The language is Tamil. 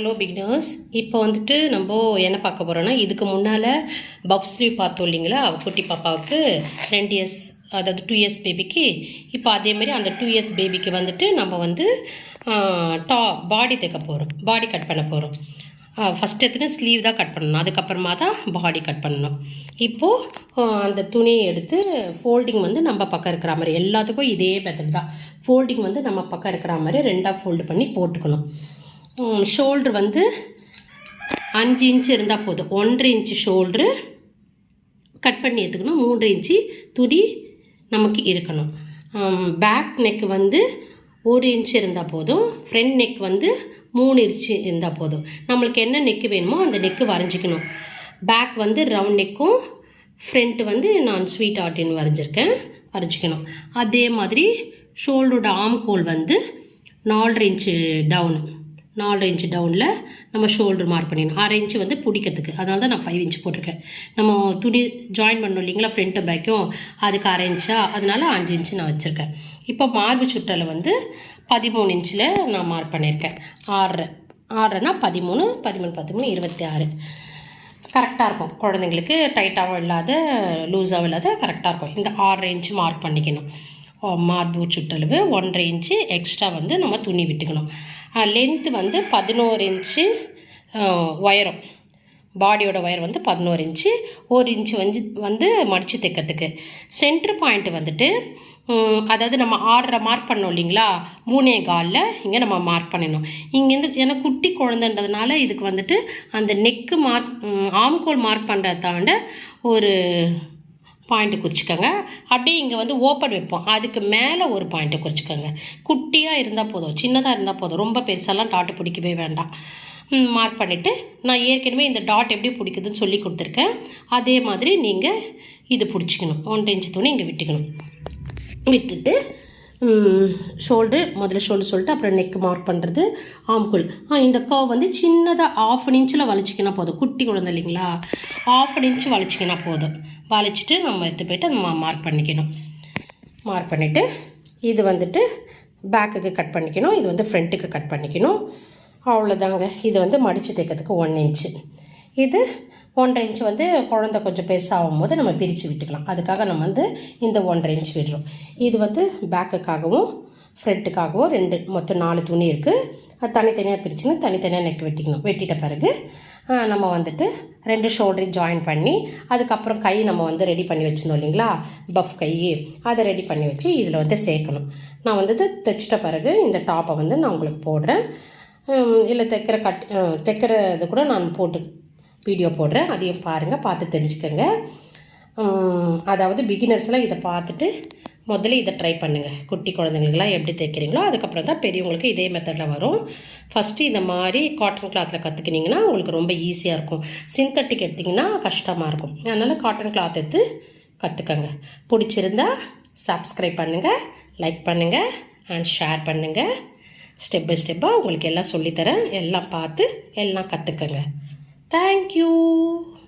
ஹலோ பிக்னர்ஸ் இப்போ வந்துட்டு நம்ம என்ன பார்க்க போகிறோன்னா இதுக்கு முன்னால் பப்ஸ்லீவ் பார்த்தோம் இல்லைங்களா? குட்டி பாப்பாவுக்கு ரெண்டு இயர்ஸ் அதாவது டூ இயர்ஸ் பேபிக்கு இப்போ அதேமாரி அந்த டூ இயர்ஸ் பேபிக்கு வந்துட்டு நம்ம வந்து டா பாடி தைக்க போகிறோம் பாடி கட் பண்ண போகிறோம் ஃபஸ்ட் எடுத்துன்னு ஸ்லீவ் தான் கட் பண்ணணும். அதுக்கப்புறமா தான் பாடி கட் பண்ணணும். இப்போது அந்த துணியை எடுத்து ஃபோல்டிங் வந்து நம்ம பக்கம் இருக்கிற மாதிரி எல்லாத்துக்கும் இதே மெத்தட் தான். ஃபோல்டிங் வந்து நம்ம பக்கம் இருக்கிற மாதிரி ரெண்டாக ஃபோல்டு பண்ணி போட்டுக்கணும். ஷோல்ட்ரு வந்து அஞ்சு இன்ச்சு இருந்தால் போதும். ஒன்றரை இன்ச்சு ஷோல்ட்ரு கட் பண்ணி எடுத்துக்கணும். மூன்று இன்ச்சு துணி நமக்கு இருக்கணும். பேக் நெக் வந்து ஒரு இன்ச்சு இருந்தால் போதும். ஃப்ரண்ட் நெக் வந்து மூணு இன்ச்சு இருந்தால் போதும். நம்மளுக்கு என்ன நெக்கு வேணுமோ அந்த நெக்கு வரைஞ்சிக்கணும். பேக் வந்து ரவுண்ட் நெக்கும் ஃப்ரண்ட்டு வந்து நான் ஸ்வீட் ஆர்டின்னு வரைஞ்சிருக்கேன். வரைஞ்சிக்கணும். அதே மாதிரி ஷோல்டரோட ஆம் கோல் வந்து நாலரை இன்ச்சு டவுனு நாலு இன்ச்சு டவுனில் நம்ம ஷோல்டர் மார்க் பண்ணிடணும். அரை இன்ச்சு வந்து பிடிக்கிறதுக்கு. அதனால தான் நான் ஃபைவ் இன்ச் போட்டிருக்கேன். நம்ம துணி ஜாயின் பண்ணோம் இல்லைங்களா ஃப்ரண்ட்டு பேக்கும் அதுக்கு அரை இன்ச்சா அதனால அஞ்சு இன்ச்சு நான் வச்சுருக்கேன். இப்போ மார்பு சுட்டலை வந்து பதிமூணு இன்ச்சில் நான் மார்க் பண்ணியிருக்கேன். ஆறரை. ஆறரைனா பதிமூணு பதிமூணு பதிமூணு இருபத்தி ஆறு. கரெக்டாக இருக்கும். குழந்தைங்களுக்கு டைட்டாகவும் இல்லாத லூஸாகவும் இல்லாத கரெக்டாக இருக்கும். இந்த ஆறரை இன்ச்சு மார்க் பண்ணிக்கணும். மார்பு சுற்றளவு ஒன்றரை இன்ச்சு எக்ஸ்ட்ரா வந்து நம்ம துணி விட்டுக்கணும். லென்த்து வந்து பதினோரு இன்ச்சு உயரம். பாடியோட ஒயர் வந்து பதினோரு இன்ச்சு ஒரு இன்ச்சு வந்து வந்து மடித்து தைக்கிறதுக்கு. சென்ட்ரு பாயிண்ட் வந்துட்டு அதாவது நம்ம ஆறரை மார்க் பண்ணோம் இல்லைங்களா? மூணே காலில் இங்கே நம்ம மார்க் பண்ணணும் இங்கேருந்து ஏன்னா குட்டி குழந்தைன்றதுனால இதுக்கு வந்துட்டு அந்த நெக்கு மார்க் ஆம்கோல் மார்க் பண்ணுறத தாண்ட ஒரு பாயிண்ட்டு குறிச்சிக்கோங்க. அப்படியே இங்கே வந்து ஓப்பன் வைப்போம். அதுக்கு மேலே ஒரு பாயிண்ட்டை குறிச்சிக்கோங்க. குட்டியாக இருந்தால் போதும். சின்னதாக இருந்தால் போதும். ரொம்ப பெருசாலாம் டாட்டு பிடிக்கவே வேண்டாம். மார்க் பண்ணிவிட்டு நான் ஏற்கனவே இந்த டாட் எப்படி பிடிக்குதுன்னு சொல்லி கொடுத்துருக்கேன். அதே மாதிரி நீங்கள் இது பிடிச்சிக்கணும். ஒன்றரை இன்ச்சு துணி இங்கே விட்டுக்கணும். விட்டுட்டு ஷோல்டர் முதல்ல ஷோல்டர் சொல்லிட்டு அப்புறம் நெக் மார்க் பண்ணுறது ஆம்குள் ஆ இந்த கவ் வந்து சின்னதாக ஆஃப் அன் இன்ச்சில் வளைச்சிக்கினா போதும். குட்டி குழந்தை இல்லைங்களா? ஆஃப் அன் இன்ச்சு வளைச்சிக்கினா போதும். வளைச்சிட்டு நம்ம எடுத்து போய்ட்டு நம்ம மார்க் பண்ணிக்கணும். மார்க் பண்ணிவிட்டு இது வந்துட்டு பேக்குக்கு கட் பண்ணிக்கணும். இது வந்து ஃப்ரண்ட்டுக்கு கட் பண்ணிக்கணும். அவ்வளோதாங்க இது வந்து மடித்து தைக்கிறதுக்கு ஒன் இன்ச்சு இது ஒன்றரை இன்ச்சு வந்து குழந்த கொஞ்சம் பெருசாகும் போது நம்ம பிரித்து விட்டுக்கலாம். அதுக்காக நம்ம வந்து இந்த ஒன்றரை இன்ச் விடுறோம். இது வந்து பேக்குக்காகவும் ஃப்ரண்ட்டுக்காகவும் ரெண்டு மொத்தம் நாலு துணி இருக்குது அது தனித்தனியாக பிரிச்சுன்னு தனித்தனியாக நெக் வெட்டிக்கணும். வெட்டிட்ட பிறகு நம்ம வந்துட்டு ரெண்டு ஷோல்டரையும் ஜாயின் பண்ணி அதுக்கப்புறம் கை நம்ம வந்து ரெடி பண்ணி வச்சுருந்தோம் இல்லைங்களா? பஃப் கை. அதை ரெடி பண்ணி வச்சு இதில் வந்து சேர்க்கணும். நான் வந்து தைச்சிட்ட பிறகு இந்த டாப்பை வந்து நான் உங்களுக்கு போடுறேன். இல்லை தைக்கிற கட் தைக்கிற இது கூட நான் போட்டு வீடியோ போடுறேன். அதையும் பாருங்கள் பார்த்து தெரிஞ்சுக்கோங்க. அதாவது பிகினர்ஸ்லாம் இதை பார்த்துட்டு முதல்ல இதை ட்ரை பண்ணுங்கள் குட்டி குழந்தைங்களுக்குலாம் எப்படி தைக்கிறீங்களோ அதுக்கப்புறம் தான் பெரியவங்களுக்கு இதே மெத்தடில் வரும். ஃபஸ்ட்டு இந்த மாதிரி காட்டன் கிளாத்தில் கற்றுக்கினீங்கன்னா உங்களுக்கு ரொம்ப ஈஸியாக இருக்கும். சிந்தட்டிக் எடுத்திங்கன்னா கஷ்டமாக இருக்கும். அதனால் காட்டன் கிளாத் எடுத்து கற்றுக்கங்க பிடிச்சிருந்தா சப்ஸ்கிரைப் பண்ணுங்கள் லைக் பண்ணுங்கள் அண்ட் ஷேர் பண்ணுங்கள் ஸ்டெப் பை ஸ்டெப்பாக உங்களுக்கு எல்லாம் சொல்லித்தரேன். எல்லாம் பார்த்து எல்லாம் கற்றுக்கங்க Thank you.